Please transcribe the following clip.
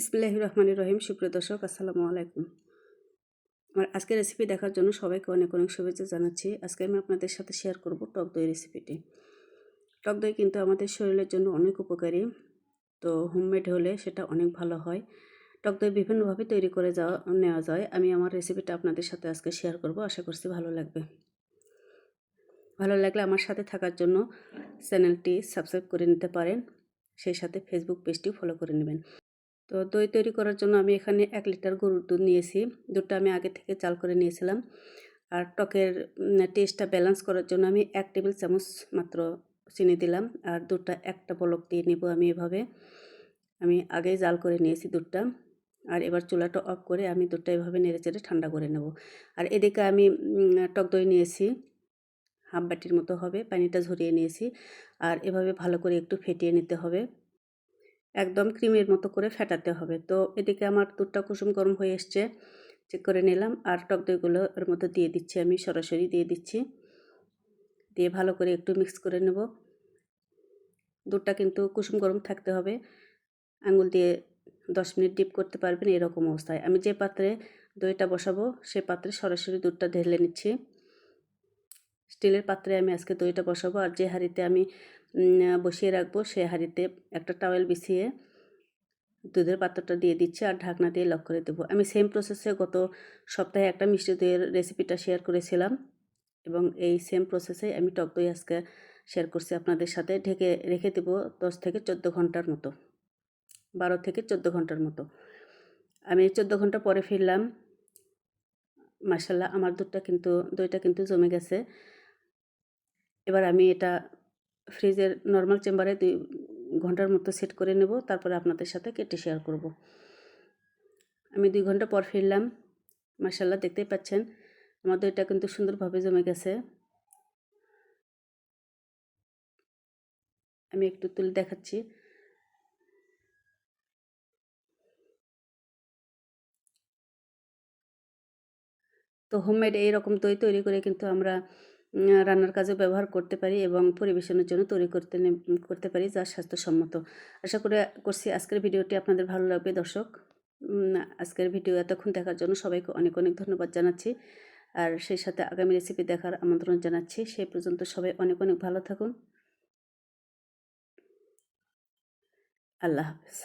ইসমিল্লাহ রহমান রহিম। সুপ্রিয় দর্শক, আসসালামু আলাইকুম। আমার আজকের রেসিপি দেখার জন্য সবাইকে অনেক অনেক শুভেচ্ছা জানাচ্ছি। আজকে আমি আপনাদের সাথে শেয়ার করব টক দই রেসিপিটি টক দই কিন্তু আমাদের শরীরের জন্য অনেক উপকারী। তো হোমমেড হলে সেটা অনেক ভালো হয়। টক দই বিভিন্নভাবে তৈরি করে যাওয়া, নেওয়া যায়। আমি আমার রেসিপিটা আপনাদের সাথে আজকে শেয়ার করব। আশা করছি ভালো লাগবে। ভালো লাগলে আমার সাথে থাকার জন্য চ্যানেলটি সাবস্ক্রাইব করে নিতে পারেন। সেই সাথে ফেসবুক পেজটিও ফলো করে নেবেন। তো দই তৈরি করার জন্য আমি এখানে এক লিটার গরুর দুধ নিয়েছি। দুধটা আমি আগে থেকে চাল করে নিয়েছিলাম। আর টকের টেস্টটা ব্যালেন্স করার জন্য আমি এক টেবিল চামচ মাত্র চিনি দিলাম। আর দুধটা একটা বলক দিয়ে নেব আমি এভাবে। আমি আগেই জাল করে নিয়েছি দুধটা। আর এবার চুলাটা অফ করে আমি দুধটা এভাবে নেড়ে চেড়ে ঠান্ডা করে নেব। আর এদিকে আমি টক দই নিয়েছি। হাফ বাটির মতো হবে, পানিটা ঝরিয়ে নিয়েছি। আর এভাবে ভালো করে একটু ফেটিয়ে নিতে হবে। একদম ক্রিমের মতো করে ফেটাতে হবে। তো এদিকে আমার দুধটা কুসুম গরম হয়ে এসছে চেক করে নিলাম। আর টক দইগুলো এর মধ্যে দিয়ে দিচ্ছি আমি, সরাসরি দিয়ে দিচ্ছি। দিয়ে ভালো করে একটু মিক্স করে নেব। দুধটা কিন্তু কুসুম গরম থাকতে হবে। আঙুল দিয়ে দশ মিনিট ডিপ করতে পারবেন এরকম অবস্থায়। আমি যে পাত্রে দইটা বসাবো সে পাত্রে সরাসরি দুধটা ঢেলে নিচ্ছি। স্টিলের পাত্রে আমি আজকে দইটা বসাবো আর যে হাঁড়িতে আমি বসিয়ে রাখব সে হাঁড়িতে একটা টাওয়েল বিছিয়ে দুধের পাত্রটা দিয়ে দিচ্ছি আর ঢাকনা দিয়ে লক করে দেবো। আমি সেম প্রসেসে গত সপ্তাহে একটা মিষ্টি দইয়ের রেসিপিটা শেয়ার করেছিলাম এবং এই সেম প্রসেসে আমি টক দই আজকে শেয়ার করছি আপনাদের সাথে। ঢেকে রেখে দেবো দশ থেকে চোদ্দ ঘণ্টার মতো, বারো থেকে চোদ্দ ঘণ্টার মতো। আমি চোদ্দ ঘণ্টা পরে ফিরলাম। মাসাল্লাহ আমার দুধটা কিন্তু, দইটা কিন্তু জমে গেছে। এবার আমি এটা ফ্রিজের নর্মাল চেম্বারে দুই ঘণ্টার মতো সেট করে নেব, তারপরে আপনাদের সাথে কেটে শেয়ার করব। আমি দুই ঘণ্টা পর ফিরলাম। মার্শাল্লাহ দেখতেই পাচ্ছেন আমাদের এটা কিন্তু সুন্দরভাবে জমে গেছে। আমি একটু তুলে দেখাচ্ছি। তো হোমমেড এইরকম দই তৈরি করে কিন্তু আমরা রান্নার কাজে ব্যবহার করতে পারি এবং পরিবেশনের জন্য তৈরি করতে করতে পারি যা স্বাস্থ্যসম্মত। আশা করে, করছি আজকের ভিডিওটি আপনাদের ভালো লাগবে, দর্শক। আজকের ভিডিও এতক্ষণ দেখার জন্য সবাইকে অনেক অনেক ধন্যবাদ জানাচ্ছি। আর সেই সাথে আগামী রেসিপি দেখার আমন্ত্রণ জানাচ্ছি। সেই পর্যন্ত সবাই অনেক অনেক ভালো থাকুন। আল্লাহ হাফেজ।